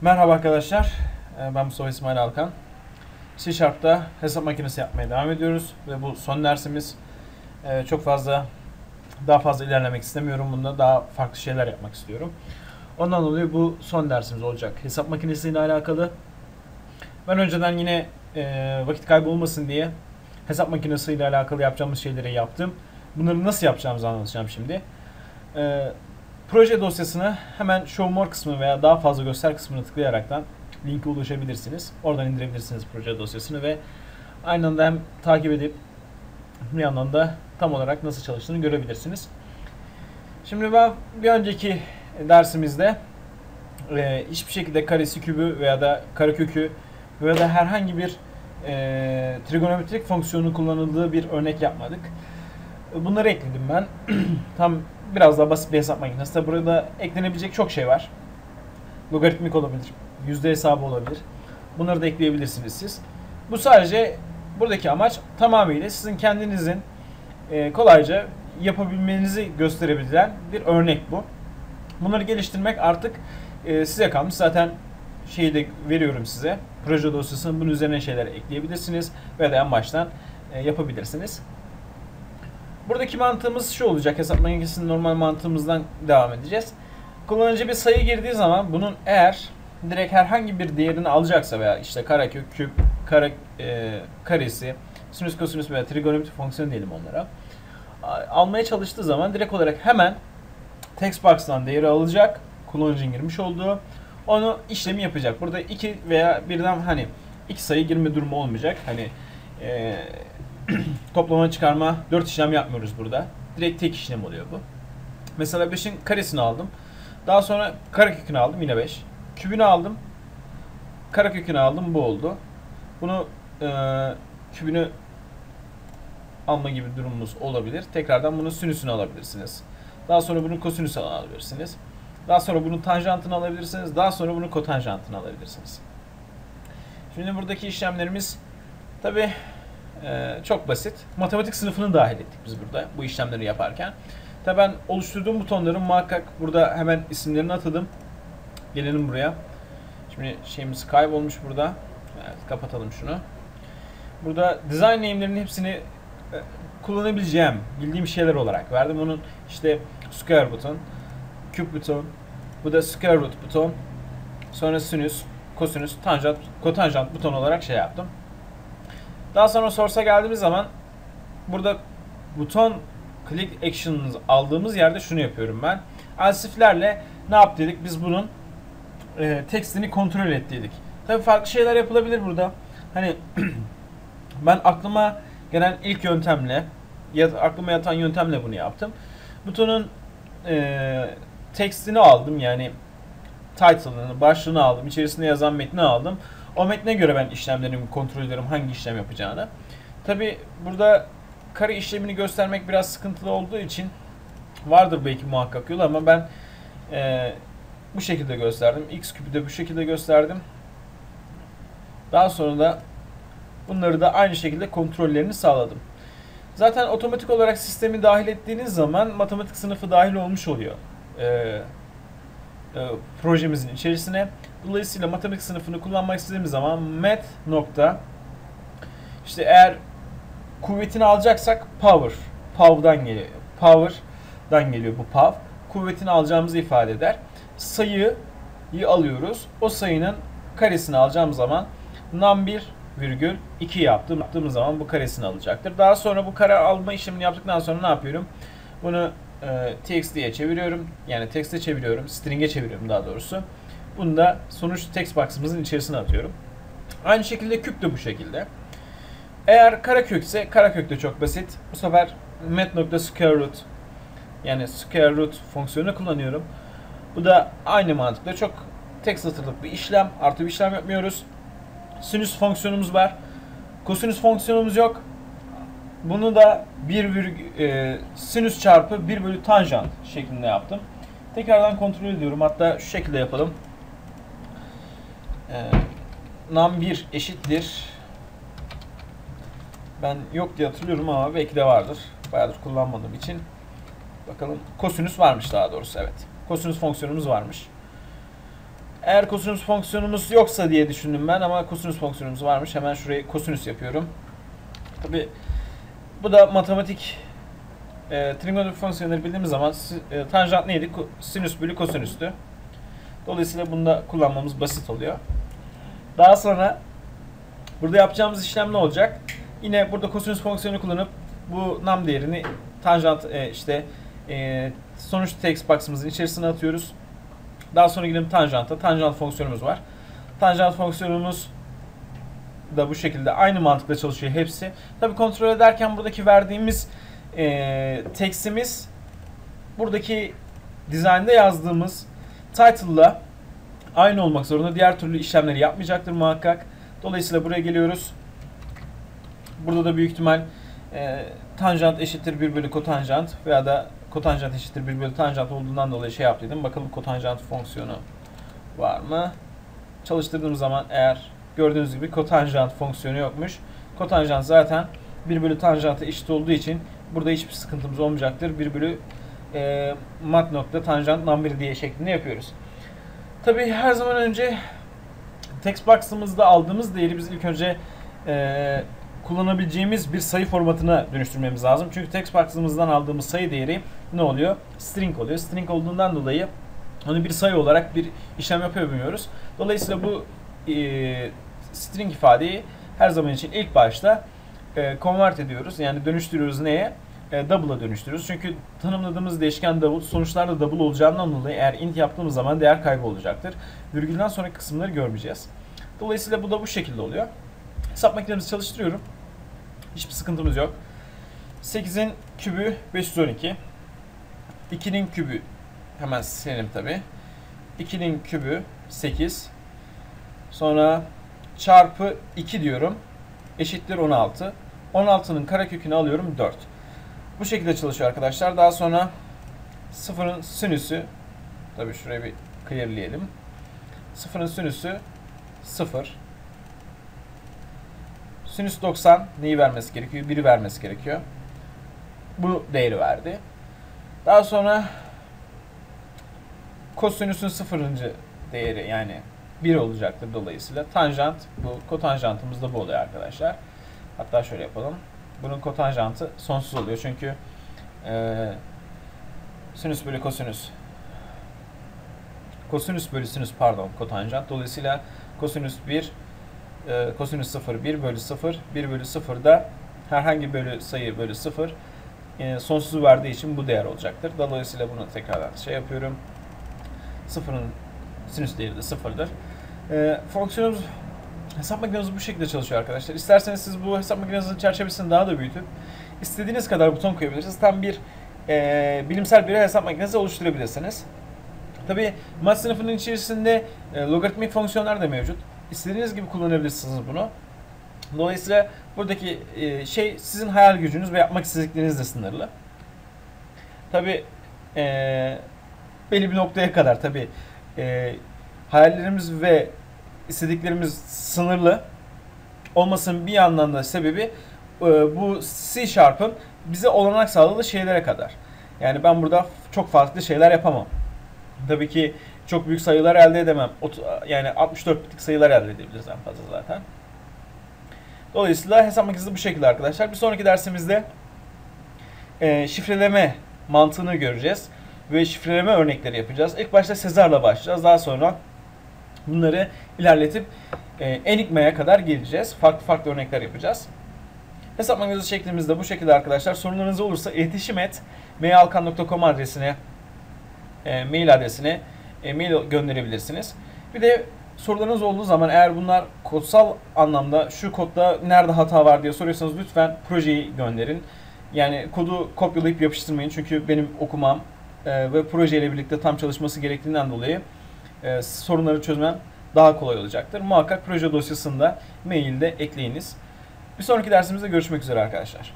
Merhaba arkadaşlar, Ee, ben Mustafa İsmail Alkan. C Sharp'ta hesap makinesi yapmaya devam ediyoruz ve bu son dersimiz. Ee, Çok fazla, daha fazla ilerlemek istemiyorum bunda, daha farklı şeyler yapmak istiyorum. Ondan dolayı bu son dersimiz olacak hesap makinesiyle alakalı. Ben önceden yine e, vakit kaybı olmasın diye hesap makinesiyle alakalı yapacağımız şeyleri yaptım. Bunları nasıl yapacağımızı anlatacağım şimdi. Ee, proje dosyasını hemen Show More kısmı veya daha fazla göster kısmını tıklayaraktan linke ulaşabilirsiniz. Oradan indirebilirsiniz proje dosyasını ve aynı anda hem takip edip bir yandan da tam olarak nasıl çalıştığını görebilirsiniz. Şimdi ben bir önceki dersimizde e, hiçbir şekilde karesi kübü veya da karekökü veya da herhangi bir e, trigonometrik fonksiyonu kullanıldığı bir örnek yapmadık. Bunları ekledim ben. Tam biraz daha basit bir hesap makinesi. Tabi burada eklenebilecek çok şey var. Logaritmik olabilir, yüzde hesabı olabilir. Bunları da ekleyebilirsiniz siz. Bu sadece buradaki amaç tamamıyla sizin kendinizin e, kolayca yapabilmenizi gösterebilen bir örnek bu. Bunları geliştirmek artık e, size kalmış. Zaten şeyi de veriyorum size. Proje dosyasını bunun üzerine şeyler ekleyebilirsiniz ve de en baştan e, yapabilirsiniz. Buradaki mantığımız şu olacak. Hesap makinesinin normal mantığımızdan devam edeceğiz. Kullanıcı bir sayı girdiği zaman bunun eğer direkt herhangi bir değerini alacaksa veya işte karekök, küp, kare, e, karesi, sinüs, kosinüs veya trigonometri fonksiyon diyelim onlara. Almaya çalıştığı zaman direkt olarak hemen text box'tan değeri alacak. Kullanıcının girmiş olduğu. Onu işlemi yapacak. Burada iki veya birden hani iki sayı girme durumu olmayacak. Hani e, toplama çıkarma 4 işlem yapmıyoruz burada. Direkt tek işlem oluyor bu. Mesela 5'in karesini aldım. Daha sonra karekökünü aldım yine 5. Kübünü aldım. Karekökünü aldım bu oldu. Bunu e, kübünü alma gibi durumumuz olabilir. Tekrardan bunun sinüsünü alabilirsiniz. Daha sonra bunun kosinüsünü alabilirsiniz. Daha sonra bunun tanjantını alabilirsiniz. Daha sonra bunun kotanjantını alabilirsiniz. Şimdi buradaki işlemlerimiz tabi çok basit. Matematik sınıfını dahil ettik biz burada bu işlemleri yaparken. Tabi ben oluşturduğum butonların muhakkak burada hemen isimlerini atadım. Gelelim buraya. Şimdi şeyimiz kaybolmuş burada. Evet, kapatalım şunu. Burada design name'lerin hepsini e, kullanabileceğim, bildiğim şeyler olarak verdim. Bunun işte square buton, küp buton, bu da square root buton, sonra sinüs, kosinüs, tanjant, kotanjant buton olarak şey yaptım. Daha sonra source'a geldiğimiz zaman burada buton click actions aldığımız yerde şunu yapıyorum ben. Elsif'lerle ne yap dedik? Biz bunun e, tekstini kontrol et dedik. Tabii farklı şeyler yapılabilir burada. Hani ben aklıma gelen ilk yöntemle ya aklıma yatan yöntemle bunu yaptım. Butonun e, tekstini aldım yani title'ını, başlığını aldım, içerisinde yazan metni aldım. O metne göre ben işlemlerimi kontrol ediyorum hangi işlem yapacağını. Tabi burada kare işlemini göstermek biraz sıkıntılı olduğu için vardır belki muhakkak yol ama ben e, bu şekilde gösterdim. X küpü de bu şekilde gösterdim. Daha sonra da bunları da aynı şekilde kontrollerini sağladım. Zaten otomatik olarak sistemi dahil ettiğiniz zaman matematik sınıfı dahil olmuş oluyor. Ee, e, projemizin içerisine. Dolayısıyla matematik sınıfını kullanmak istediğimiz zaman math nokta işte eğer kuvvetini alacaksak power pow'dan geliyor. Power'dan geliyor bu pow. Kuvvetini alacağımızı ifade eder. Sayıyı alıyoruz. O sayının karesini alacağım zaman num1 virgül 2 yaptım. Yaptığımız zaman bu karesini alacaktır. Daha sonra bu kare alma işlemini yaptıktan sonra ne yapıyorum? Bunu e, txt'ye çeviriyorum. Yani text'e çeviriyorum. String'e çeviriyorum daha doğrusu. Bunu da sonuç text box'ımızın içerisine atıyorum. Aynı şekilde küp de bu şekilde. Eğer karekök ise karekök de çok basit. Bu sefer met.square yani square root fonksiyonu kullanıyorum. Bu da aynı mantıkla çok tek satırlık bir işlem. Artı bir işlem yapmıyoruz. Sinüs fonksiyonumuz var. Kosinüs fonksiyonumuz yok. Bunu da 1 virgül, e, sinüs çarpı 1 bölü tanjant şeklinde yaptım. Tekrardan kontrol ediyorum. Hatta şu şekilde yapalım. E, num 1 eşittir. Ben yok diye hatırlıyorum ama belki de vardır. Bayağıdır kullanmadığım için. Bakalım. Kosinüs varmış daha doğrusu evet. Kosinüs fonksiyonumuz varmış. Eğer kosinüs fonksiyonumuz yoksa diye düşündüm ben ama kosinüs fonksiyonumuz varmış. Hemen şurayı kosinüs yapıyorum. Tabi bu da matematik e, trigonometri fonksiyonları bildiğimiz zaman e, tanjant neydi? Sinüs bölü kosinüstü. Dolayısıyla bunu da kullanmamız basit oluyor. Daha sonra burada yapacağımız işlem ne olacak? Yine burada kosinüs fonksiyonu kullanıp bu nam değerini tanjant e, işte e, sonuç text box'ımızın içerisine atıyoruz. Daha sonra gidelim tanjanta. Tanjant fonksiyonumuz var. Tanjant fonksiyonumuz da bu şekilde aynı mantıkla çalışıyor hepsi. Tabi kontrol ederken buradaki verdiğimiz e, tekstimiz buradaki dizaynda yazdığımız title'la aynı olmak zorunda. Diğer türlü işlemleri yapmayacaktır muhakkak. Dolayısıyla buraya geliyoruz. Burada da büyük ihtimal e, tanjant eşittir 1 bölü kotanjant veya da kotanjant eşittir 1 bölü tanjant olduğundan dolayı şey yaptıydım. Bakalım kotanjant fonksiyonu var mı? Çalıştırdığım zaman eğer gördüğünüz gibi kotanjant fonksiyonu yokmuş. Kotanjant zaten 1 bölü tanjanta eşit olduğu için burada hiçbir sıkıntımız olmayacaktır. 1 bölü e, mat nokta tanjant number diye şeklinde yapıyoruz. Tabi her zaman önce text box'ımızda aldığımız değeri biz ilk önce e, kullanabileceğimiz bir sayı formatına dönüştürmemiz lazım. Çünkü text box'ımızdan aldığımız sayı değeri ne oluyor? String oluyor. String olduğundan dolayı onu bir sayı olarak bir işlem yapamıyoruz. Dolayısıyla bu e, string ifadeyi her zaman için ilk başta e, convert ediyoruz. Yani dönüştürüyoruz neye? E, double'a dönüştürüyoruz. Çünkü tanımladığımız değişken double sonuçlarda double olacağından dolayı eğer int yaptığımız zaman değer kaybolacaktır. Virgülden sonraki kısımları görmeyeceğiz. Dolayısıyla bu da bu şekilde oluyor. Hesap makinemizi çalıştırıyorum. Hiçbir sıkıntımız yok. 8'in kübü 512. 2'nin kübü hemen silelim tabi. 2'nin kübü 8. Sonra çarpı 2 diyorum. Eşittir 16. 16'nın karekökünü alıyorum 4. Bu şekilde çalışıyor arkadaşlar. Daha sonra sıfırın sinüsü tabi şuraya bir clearleyelim. Sıfırın sinüsü 0. Sinüs 90 neyi vermesi gerekiyor? 1'i vermesi gerekiyor. Bu değeri verdi. Daha sonra kosinüsün sıfırıncı değeri yani 1 olacaktır dolayısıyla. Tanjant bu kotanjantımız da bu oluyor arkadaşlar. Hatta şöyle yapalım. Bunun kotanjantı sonsuz oluyor çünkü e, sinüs bölü kosinüs kosinüs bölü sinüs pardon kotanjant. Dolayısıyla kosinüs 1 e, kosinüs 0 1 bölü 0 1 bölü 0 da herhangi bölü sayı bölü 0 e, sonsuzu verdiği için bu değer olacaktır. Dolayısıyla bunu tekrardan şey yapıyorum. Sıfırın sinüs değeri de sıfırdır. E, fonksiyonumuz hesap makinemiz bu şekilde çalışıyor arkadaşlar. İsterseniz siz bu hesap makinemizin çerçevesini daha da büyütüp istediğiniz kadar buton koyabilirsiniz. Tam bir e, bilimsel bir hesap makinesi oluşturabilirsiniz. Tabi mat sınıfının içerisinde e, logaritmik fonksiyonlar da mevcut. İstediğiniz gibi kullanabilirsiniz bunu. Dolayısıyla buradaki e, şey sizin hayal gücünüz ve yapmak istediklerinizle sınırlı. Tabi e, belli bir noktaya kadar tabi e, hayallerimiz ve istediklerimiz sınırlı olmasının bir yandan da sebebi e, bu C Sharp'ın bize olanak sağladığı şeylere kadar. Yani ben burada çok farklı şeyler yapamam. Tabii ki çok büyük sayılar elde edemem. Yani 64 bitlik sayılar elde edebiliriz en fazla zaten. Dolayısıyla hesap makinesi bu şekilde arkadaşlar. Bir sonraki dersimizde e, şifreleme mantığını göreceğiz. Ve şifreleme örnekleri yapacağız. İlk başta Sezar'la başlayacağız. Daha sonra bunları ilerletip e, Enigma'ya kadar geleceğiz. Farklı farklı örnekler yapacağız. Hesap makinesi şeklimizde bu şekilde arkadaşlar. Sorunlarınız olursa iletişim et meyalkan.com adresine e, mail adresine e, mail gönderebilirsiniz. Bir de sorularınız olduğu zaman eğer bunlar kodsal anlamda şu kodda nerede hata var diye soruyorsanız lütfen projeyi gönderin. Yani kodu kopyalayıp yapıştırmayın çünkü benim okumam e, ve projeyle birlikte tam çalışması gerektiğinden dolayı e, sorunları çözmem daha kolay olacaktır. Muhakkak proje dosyasında mailde ekleyiniz. Bir sonraki dersimizde görüşmek üzere arkadaşlar.